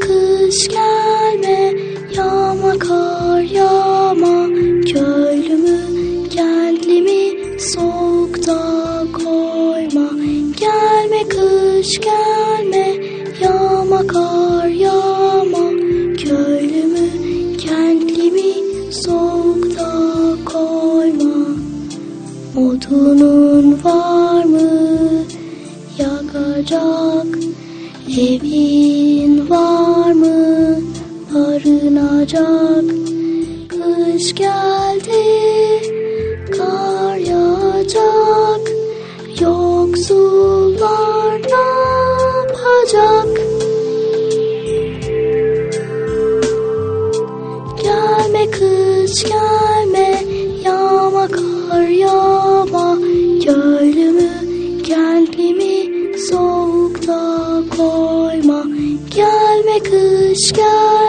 Kış gelme Yağma kar yağma. Köylümü kentlimi Soğukta koyma. Gelme kış gelme Yağma kar yağma. Köylümü kentlimi Soğukta koyma. Odunun var mı? Yakacak Evin var mı? Barınacak. Kış geldi. Kar yağacak. Yoksullar ne yapacak? Gelme kış gelme ve kış gel.